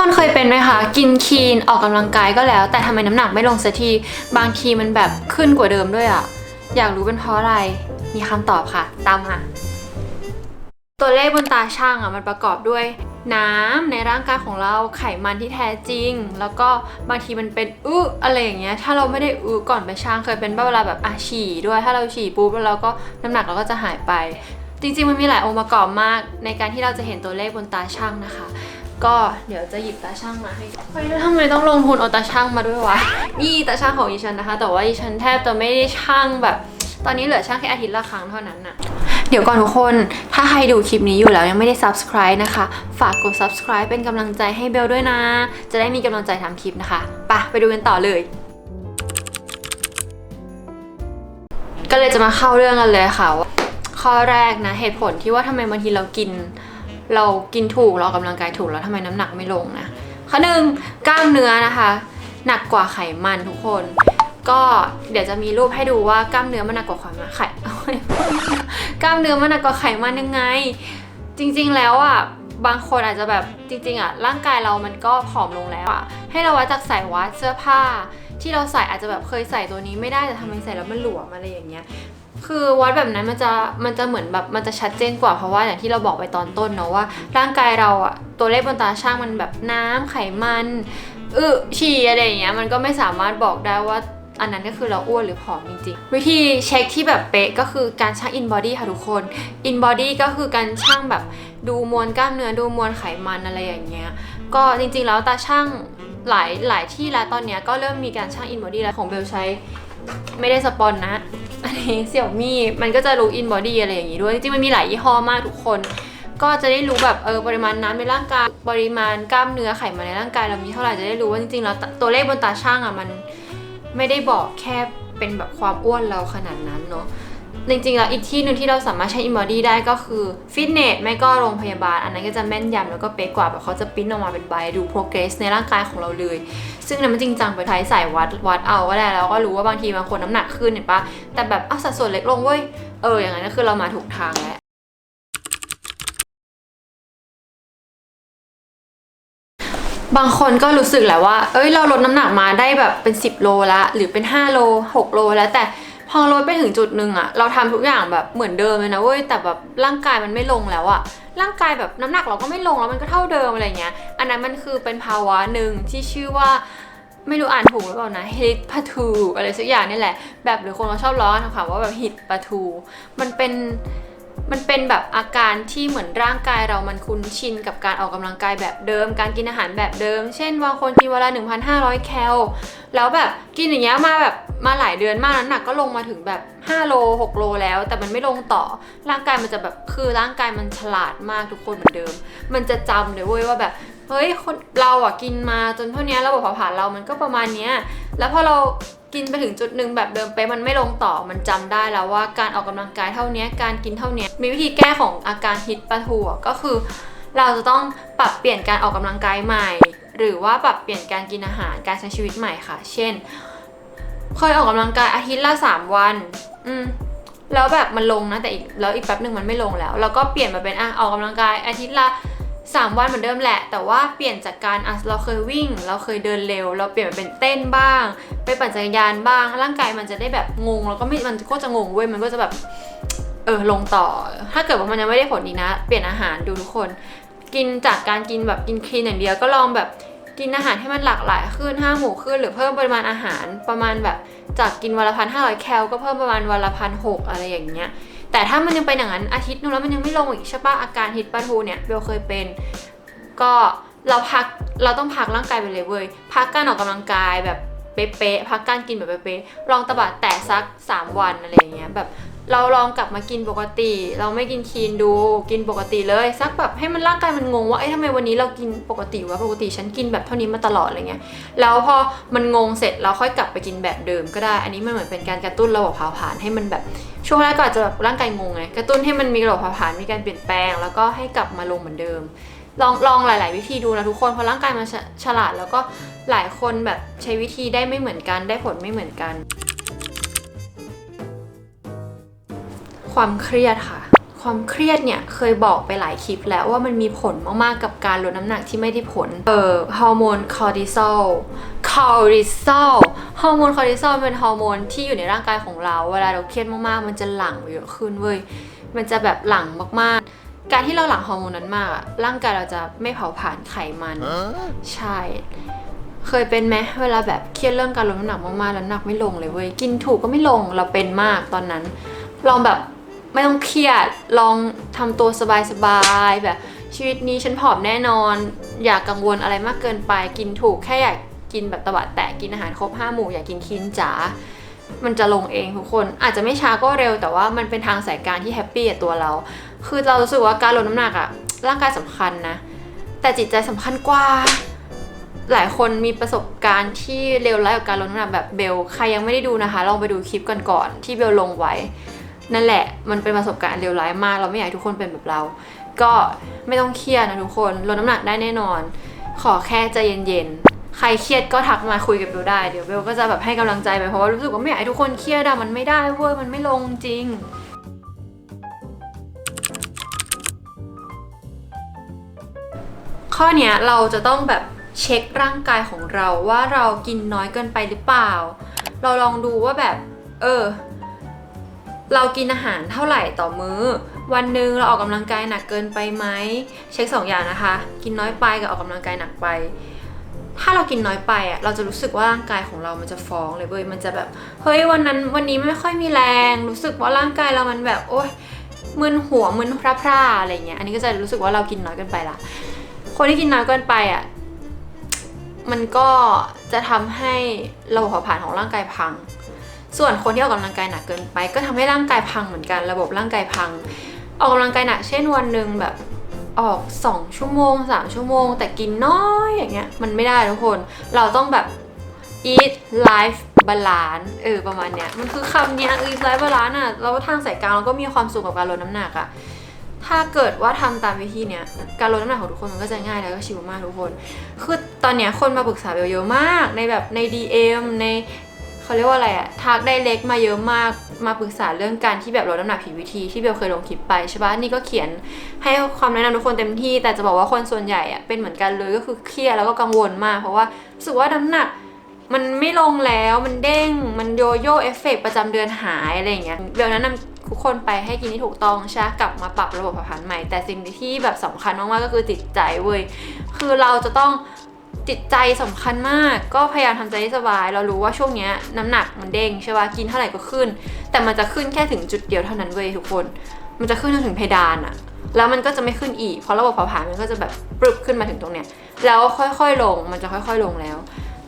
คนเคยเป็นไหมคะ กินคีนออกกำลังกายก็แล้ว แต่ทำไมน้ำหนักไม่ลงสักทีบางทีมันแบบขึ้นกว่าเดิมด้วยอะอยากรู้เป็นเพราะอะไรมีคำตอบค่ะ ตามมาตัวเลขบนตาช่างอะมันประกอบด้วยน้ำในร่างกายของเราไขมันที่แท้จริง แล้วก็บางทีมันเป็นอึอะไรอย่างเงี้ยถ้าเราไม่ได้อึก่อนไปช่างเคยเป็นบ้าเวลาแบบอะฉี่ด้วยถ้าเราฉี่ปุ๊บแล้วเราก็น้ำหนักเราก็จะหายไป จริงๆมันมีหลายองค์ประกอบมากในการที่เราจะเห็นตัวเลขบนตาช่างนะคะ ก็เดี๋ยวจะหยิบตาช่างมาให้เฮ้ยแล้วทำไมต้องลงทุนเอาตาช่างมาด้วยวะ นี่ตาช่างของอีฉันนะคะ แต่ว่าอีฉันแทบจะไม่ได้ช่างแบบ ตอนนี้เหลือช่างแค่อาทิตย์ละครั้งเท่านั้นน่ะ เดี๋ยวก่อนทุกคน ถ้าใครดูคลิปนี้อยู่แล้วยังไม่ได้ subscribe นะคะ ฝากกด subscribe เป็นกำลังใจให้เบลด้วยนะ จะได้มีกำลังใจทำคลิปนะคะปะไปดูกันต่อเลยก็เลยจะมาเข้าเรื่องกันเลยค่ะว่าข้อแรกนะเหตุผลที่ว่าทำไมบางทีเรากิน เรากินถูกเราออกกำลังกายถูกแล้วทำไมน้ำหนักไม่ลงนะข้อหนึ่งกล้ามเนื้อนะคะ หนักกว่าไขมันทุกคน ก็เดี๋ยวจะมีรูปให้ดูว่ากล้ามเนื้อมันหนักกว่าไขมันไขกล้ามเนื้อมันหนักกว่าไขมันยังไง จริงๆแล้วอะบางคนอาจจะแบบจริงๆอะร่างกายเรามันก็ผอมลงแล้วอะให้เราวัดจากสายวัดเสื้อผ้า ที่เราใส่อาจจะแบบเคยใส่ตัวนี้ไม่ได้แต่ทำไมใส่แล้วมันหลวมอะไรอย่างเงี้ย คือวัดแบบนั้นมันจะมันจะเหมือนแบบมันจะชัดเจนกว่าเพราะว่าอย่างที่เราบอกไปตอนต้นเนาะว่า ร่างกายเราอะตัวเลขบนตาช่างมันแบบน้ำไขมันอึฉี่อะไรอย่างเงี้ยมันก็ไม่สามารถบอกได้ว่าอันนั้นก็คือเราอ้วนหรือผอมจริงๆ วิธีเช็คที่แบบเป๊ะก็คือการชั่ง in body ค่ะทุกคน in body ก็คือการชั่งแบบดูมวลกล้ามเนื้อดูมวลไขมันอะไรอย่างเงี้ยก็จริงๆแล้วตาช่างหลายหลายที่แล้วตอนเนี้ยก็เริ่มมีการชั่ง in body แล้วของเบลใช้ไม่ได้สปอนนะ เสี่ยวมี่มันก็จะรู้อินบอดี้อะไรอย่างงี้ด้วย จริงๆ มันมีหลายยี่ห้อมากทุกคน ก็จะได้รู้แบบเออปริมาณน้ำในร่างกาย ปริมาณกล้ามเนื้อไขมันในร่างกายเรามีเท่าไหร่จะได้รู้ว่าจริงๆแล้วตตัวเลขบนตาช่างอะมันไม่ได้บอกแค่เป็นแบบความอ้วนเราขนาดนั้นเนาะ จริงๆแล้วอีกที่หนึ่งที่เราสามารถใช้อินบอดี้ได้ก็คือฟิตเนสไม่ก็โรงพยาบาล อันนั้นก็จะแม่นยำแล้วก็เป๊ะกว่าแบบเขาจะปิ้นออกมาเป็นใบดู progress ในร่างกายของเราเลย ซึ่งนั้นมันจริงจังไปใช้สายวัดวัดเอาก็ได้แล้วก็รู้ว่าบางทีบางคนน้ำหนักขึ้นเห็นปะแต่แบบอ้าวสัดส่วนเล็กลงเว้ยเอออย่างนั้นก็คือเรามาถูกทางแล้วบางคนก็รู้สึกแหละว่า เอ้ย เราลดน้ำหนักมาได้แบบเป็น 10 โลละ หรือเป็น 5 โล 6 โลแล้วแต่ พอลดไปถึงจุดหนึ่งอะเราทำทุกอย่างแบบเหมือนเดิมเลยนะเว้ยแต่แบบร่างกายมันไม่ลงแล้วอะร่างกายแบบน้ำหนักเราก็ไม่ลงแล้วมันก็เท่าเดิมอะไรเงี้ย อันนั้นมันคือเป็นภาวะหนึ่งที่ชื่อว่าไม่รู้อ่านถูกหรือเปล่านะฮิตปาทูอะไรสักอย่างนี่แหละ แบบหรือคนเราชอบล้อกันถามว่าแบบฮิตปาทู มันเป็น มันเป็นแบบอาการที่เหมือนร่างกายเรามันคุ้นชินกับการออกกำลังกายแบบเดิม การกินอาหารแบบเดิม เช่นบางคนกินวันละ1,500 แคล แล้วแบบกินอย่างเงี้ยมาแบบมาหลายเดือนมากน้ำหนักก็ลงมาถึงแบบ 5 โล 6 โลแล้ว แต่มันไม่ลงต่อ ร่างกายมันจะแบบคือร่างกายมันฉลาดมากทุกคนเหมือนเดิม มันจะจำเลยเว้ยว่าแบบ เฮ้ยคนเราอะกินมาจนเท่านี้ระบบเผาผลาญเรามันก็ประมาณเนี้ยแล้วพอเรากินไปถึงจุดหนึ่งแบบเดิมไปมันไม่ลงต่อมันจำได้แล้วว่าการออกกำลังกายเท่านี้การกินเท่านี้มีวิธีแก้ของอาการฮิตปะทูอะก็คือ เราจะต้องปรับเปลี่ยนการออกกำลังกายใหม่ หรือว่าปรับเปลี่ยนการกินอาหารการใช้ชีวิตใหม่ค่ะ เช่น เคยออกกำลังกายอาทิตย์ละ 3 วัน อืมแล้วแบบมันลงนะแต่อีกแล้วอีกแป๊บหนึ่งมันไม่ลงแล้ว เราก็เปลี่ยนมาเป็นอะออกกำลังกายอาทิตย์ละ 3 วันเหมือนเดิมแหละ แต่ว่าเปลี่ยนจากการอะเราเคยวิ่ง เราเคยเดินเร็ว เราเปลี่ยนมาเป็นเต้นบ้าง ไปปั่นจักรยานบ้าง ร่างกายมันจะได้แบบงง แล้วก็ไม่มันก็จะงงเว้ยมันก็จะแบบเออลงต่อ ถ้าเกิดว่ามันยังไม่ได้ผลดีนะ เปลี่ยนอาหารดูทุกคน กินจากการกินแบบกินคลีนอย่างเดียวก็ลองแบบกินอาหารให้มันหลากหลายขึ้นห้าหมู่ขึ้นหรือเพิ่มปริมาณอาหารประมาณแบบจากกินวันละพันห้าร้อยแคลก็เพิ่มประมาณวันละพันหกอะไรอย่างเงี้ย แต่ถ้ามันยังเป็นอย่างนั้นอาทิตย์นึงแล้วมันยังไม่ลงอีกใช่ปะอาการฮิตปะทูเนี่ยเบลเคยเป็น ก็เราพักเราต้องพักร่างกายไปเลยเว้ยพักการออกกำลังกายแบบเป๊ะๆพักการกินแบบเป๊ะๆลองตะบัดแตะสัก 3 วันอะไรอย่างเงี้ยแบบ เราลองกลับมากินปกติ เราไม่กินคีนดู กินปกติเลยสักแบบให้มันร่างกายมันงงว่าเอ้ยทำไมวันนี้เรากินปกติวะปกติฉันกินแบบเท่านี้มาตลอดอะไรเงี้ยแล้วพอมันงงเสร็จเราค่อยกลับไปกินแบบเดิมก็ได้ อันนี้มันเหมือนเป็นการกระตุ้นระบบเผาผลาญให้มันแบบช่วงแรกก็อาจจะแบบร่างกายงงไงกระตุ้นให้มันมีระบบเผาผลาญมีการเปลี่ยนแปลง แล้วก็ให้กลับมาลงเหมือนเดิมลองลองหลาย ๆ วิธีดูนะทุกคนเพราะร่างกายมันฉฉลาดแล้วก็หลายคนแบบใช้วิธีได้ไม่เหมือนกันได้ผลไม่เหมือนกัน ความเครียดค่ะคความเครียดเนี่ยเคยบอกไปหลายคลิปแล้วว่ามันมีผลมากๆกับการลดน้ำหนักที่ไม่ได้ผล เอ่อฮอร์โมนคอร์ติซอล คอร์ติซอล ฮอร์โมนคอร์ติซอลเป็นฮอร์โมนที่อยู่ในร่างกายของเรา เวลาเราเครียดมากๆ มันจะหลั่งเยอะขึ้นเว้ย มันจะแบบหลั่งมากๆการที่เราหลั่งฮอร์โมนนั้นมากอะร่างกายเราจะไม่เผาผลาญไขมัน ใช่ เคยเป็นไหมเวลาแบบเครียดเรื่องการลดน้ำหนักมากๆแล้วน้ำหนักไม่ลงเลยเว้ย กินถูกก็ไม่ลง เราเป็นมากตอนนั้น ลองแบบ ไม่ต้องเครียดลองทำตัวสบายๆแบบชีวิตนี้ฉันผอมแน่นอน อย่ากกังวลอะไรมากเกินไปกินถูกแค่อยากกินแบบตะบะแตะกินอาหารครบห้าหมู่อยากกินคินจ๋ามันจะลงเองทุกคนอาจจะไม่ช้าก็เร็วแต่ว่ามันเป็นทางสายการที่แฮปปี้กับตัวเรา คือเรารู้สึกว่าการลดน้ำหนักอะร่างกายสำคัญนะ แต่จิตใจสำคัญกว่า หลายคนมีประสบการณ์ที่เลวร้ายกับการลดน้ำหนักแบบเบลใครยังไม่ได้ดูนะคะ ลองไปดูคลิปกันก่อนๆที่เบลลงไว้ นั่นแหละ มันเป็นประสบการณ์เลวร้ายมาก เราไม่อยากให้ทุกคนเป็นแบบเรา ก็ไม่ต้องเครียดนะทุกคน ลดน้ำหนักได้แน่นอน ขอแค่ใจเย็นๆ ใครเครียดก็ทักมาคุยกับเบลได้ เดี๋ยวเบลก็จะแบบให้กำลังใจไป เพราะว่ารู้สึกว่าไม่อยากให้ทุกคนเครียดอะมันไม่ได้เว้ย มันไม่ลงจริงข้อเนี้ยเราจะต้องแบบเช็คร่างกายของเราว่าเรากินน้อยเกินไปหรือเปล่า เราลองดูว่าแบบ เออ เรากินอาหารเท่าไหร่ต่อมื้อ วันหนึ่งเราออกกำลังกายหนักเกินไปไหมเช็คสองอย่างนะคะ กินน้อยไปกับออกกำลังกายหนักไป ถ้าเรากินน้อยไปอะเราจะรู้สึกว่าร่างกายของเรามันจะฟ้องเลยเว้ยมันจะแบบเฮ้ยวันนั้นวันนี้ไม่ค่อยมีแรง รู้สึกว่าร่างกายเรามันแบบโอ๊ยมึนหัวมึนพร่าๆอะไรเงี้ยอันนี้ก็จะรู้สึกว่าเรากินน้อยเกินไปละคนที่กินน้อยเกินไปอะมันก็จะทำให้ระบบเผาผลาญของร่างกายพัง ส่วนคนที่ออกกำลังกายหนักเกินไป ก็ทำให้ร่างกายพังเหมือนกัน ระบบร่างกายพัง ออกกำลังกายหนักเช่นวันหนึ่งแบบออก 2 ชั่วโมง 3 ชั่วโมง แต่กินน้อยอย่างเงี้ยมันไม่ได้ทุกคน เราต้องแบบ eat life balance เออประมาณเนี้ยมันคือคำเนี้ย eat life balance อะแล้วทางสายกลางเราก็มีความสุขกับการลดน้ำหนักอะถ้าเกิดว่าทำตามวิธีเนี้ยการลดน้ำหนักของทุกคนมันก็จะง่ายแล้วก็ชิลมากทุกคน คือตอนเนี้ยคนมาปรึกษาเบลเยอะมากในแบบใน DM ใน เขาเรียกว่าอะไรอะทักได้เล็กมาเยอะมากมาปรึกษาเรื่องการที่แบบลดน้ำหนักผิดวิธีที่เบลเคยลงคลิปไปใช่ปะนี่ก็เขียนให้ความแนะนำทุกคนเต็มที่ แต่จะบอกว่าคนส่วนใหญ่อะเป็นเหมือนกันเลยก็คือเครียดแล้วก็กังวลมาก เพราะว่ารู้สึกว่าน้ำหนักมันไม่ลงแล้วมันเด้งมันโยโย่เอฟเฟกต์ประจำเดือนหายอะไรอย่างเงี้ยเบลแนะนำทุกคนไปให้กินที่ถูกต้องใช่กลับมาปรับระบบเผาผลาญใหม่ แต่สิ่งที่แบบสำคัญมากๆก็คือจิตใจเว้ยคือเราจะต้อง จิตใจสำคัญมาก ก็พยายามทำใจให้สบาย เรารู้ว่าช่วงนี้น้ำหนักมันเด้งใช่ปะกินเท่าไหร่ก็ขึ้น แต่มันจะขึ้นแค่ถึงจุดเดียวเท่านั้นเว้ยทุกคน มันจะขึ้นจนถึงเพดานอะแล้วมันก็จะไม่ขึ้นอีก เพราะระบบเผาผลาญมันก็จะแบบปรึบขึ้นมาถึงตรงเนี้ย แล้วค่อยๆลง มันจะค่อยๆลงแล้ว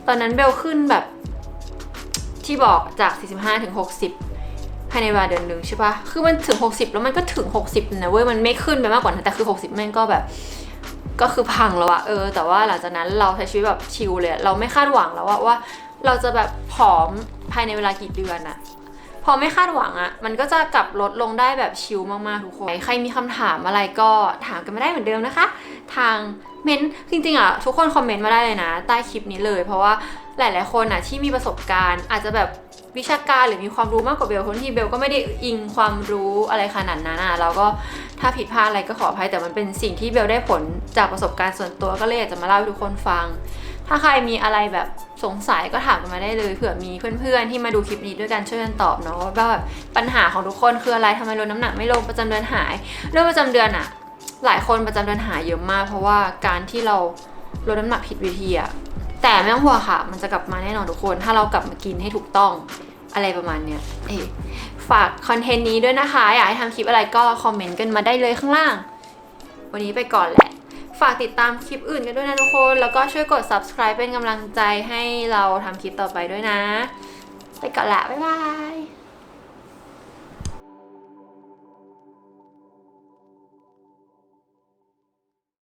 ตอนนั้นเบลขึ้นแบบที่บอกจาก 45ถึง60 ภายในเวลาเดือนหนึ่งใช่ปะคือมันถึง 60 แล้วมันก็ถึง 60นะเว้ย มันไม่ขึ้นไปมากกว่านั้นแต่คือ 60แม่งก็แบบ ก็คือพังแล้วอะเออ แต่ว่าหลังจากนั้นเราใช้ชีวิตแบบชิลเลย เราไม่คาดหวังแล้วว่าว่า เราจะแบบผอมภายในเวลากี่เดือนอะพอไม่คาดหวังอะมันก็จะกลับลดลงได้แบบชิลมากๆทุกคน ใครมีคำถามอะไรก็ถามกันมาได้เหมือนเดิมนะคะ ทาง เมนต์จริงๆอะทุกคนคอมเมนต์มาได้เลยนะ ใต้คลิปนี้เลย เพราะว่าหลายๆคนอะที่มีประสบการณ์ อาจจะแบบวิชาการหรือมีความรู้มากกว่าเบลคนที่เบลก็ไม่ได้อิงความรู้อะไรขนาดนั้นอะแล้วก็ถ้าผิดพลาดอะไรก็ขออภัยแต่มันเป็นสิ่งที่เบลได้ผลจากประสบการณ์ส่วนตัวก็เลยอยากจะมาเล่าให้ทุกคนฟัง ถ้าใครมีอะไรแบบสงสัยก็ถามกันมาได้เลยเผื่อมีเพื่อนๆที่มาดูคลิปนี้ด้วยกันช่วยกันตอบเนาะว่าแบบปัญหาของทุกคนคืออะไรทำไมลดน้ำหนักไม่ลงประจำเดือนหายเรื่องประจำเดือนอะ หลายคนประจำเดือนหายเยอะมาก เพราะว่าการที่เราลดน้ำหนักผิดวิธีอะแต่ไม่ต้องห่วงค่ะ มันจะกลับมาแน่นอนทุกคน ถ้าเรากลับมากินให้ถูกต้องอะไรประมาณเนี้ยเอฝากคอนเทนต์นี้ด้วยนะคะ อยากให้ทำคลิปอะไรก็คอมเมนต์กันมาได้เลยข้างล่าง วันนี้ไปก่อนแหละ ฝากติดตามคลิปอื่นกันด้วยนะทุกคน แล้วก็ช่วยกด subscribe เป็นกำลังใจให้เราทำคลิปต่อไปด้วยนะ ไปก่อนละ บ๊ายบาย